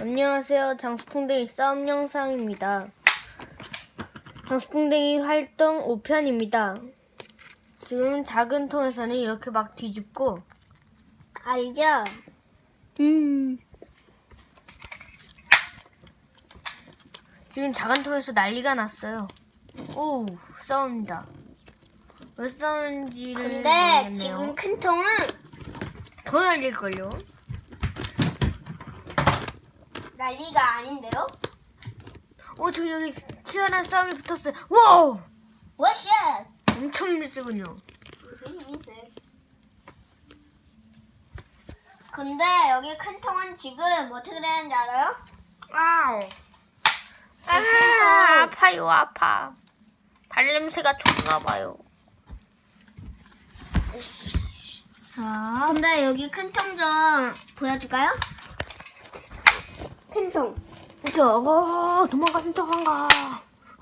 안녕하세요. 장수풍뎅이 싸움 영상입니다. 장수풍뎅이 활동 5편입니다. 지금 작은 통에서는 이렇게 막 뒤집고, 알죠? 음. 지금 작은 통에서 난리가 났어요. 오, 싸웁니다. 왜 싸우는지를 근데 모르겠네요. 지금 큰 통은 더 날릴걸요? 난리가 아닌데요? 어, 지금 여기 치열한 싸움이 붙었어요. 와우! 워쉣! 엄청 밀세군요. 근데 여기 큰 통은 지금 어떻게 되는지 알아요? 아우. 아. 아파요, 아파. 발냄새가 좋나봐요. 자. 근데 여기 큰 통 좀 보여줄까요? 큰 통. 자, 어, 도망가는 척한가.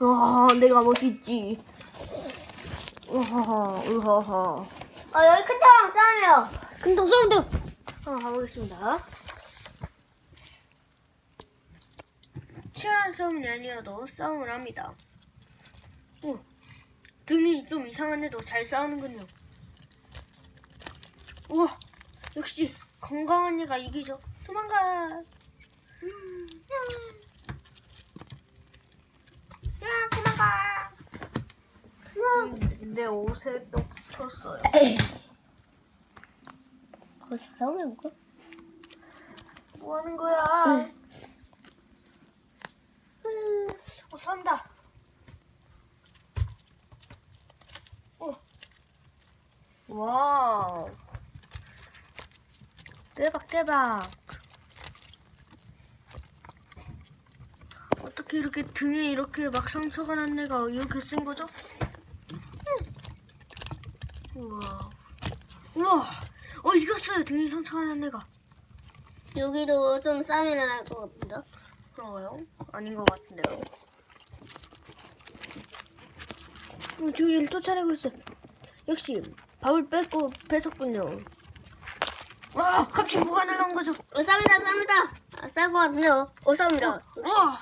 와, 내가 멋있지. 으하하, 으하하. 어, 여기 큰 통 싸네요. 큰통 사운드! 한번 가보겠습니다. 치열한 싸움이 아니어도 싸움을 합니다. 오, 등이 좀 이상한데도 잘 싸우는군요. 우와, 역시 건강한 얘가 이기죠. 도망가. 음. 야, 도망가. 음, 내 옷에 또 붙었어요. 벌써 싸우는 거? 뭐 하는 거야? 어, 쏜다. 어. 와우. 대박, 대박. 어떻게 이렇게 등에 이렇게 막 상처가 난 애가 이렇게 쓴 거죠? 우와. 우와. 어, 이겼어요. 등에 상처가 난 애가. 여기도 좀 싸움이 일어날 것 같은데? 그런가요? 아닌 것 같은데요. 음, 지금 얘를 쫓아내고 있어요. 역시 밥을 뺏고 뺏었군요. 와, 갑자기 뭐가 날라온 거죠? 어, 싸웁니다. 아, 싸울 것 같은데요? 어, 싸웁니다. 역시. 와,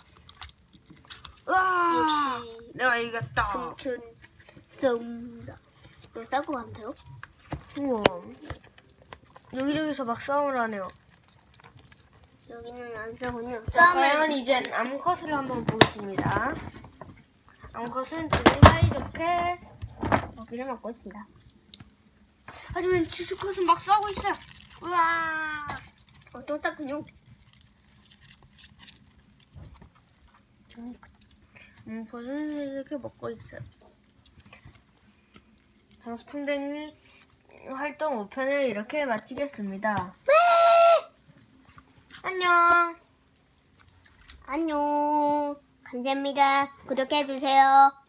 와, 역시 내가 이겼다. 금춘. 이거 싸울 것 같은데요? 우와, 여기저기서 막 싸움을 하네요. 여기는 안 싸군요. 자, 과연 이젠 암컷을 한번 보겠습니다. 암컷은 지금 사이좋게 고기를 먹고 있습니다. 하지만 주스컷은 막 싸우고 있어요. 우와. 어, 똥 쌌군요. 음, 버섯을 이렇게 먹고 있어요. 장수풍뎅이 활동 5편을 이렇게 마치겠습니다. 안녕. 안녕. 감사합니다. 구독해주세요.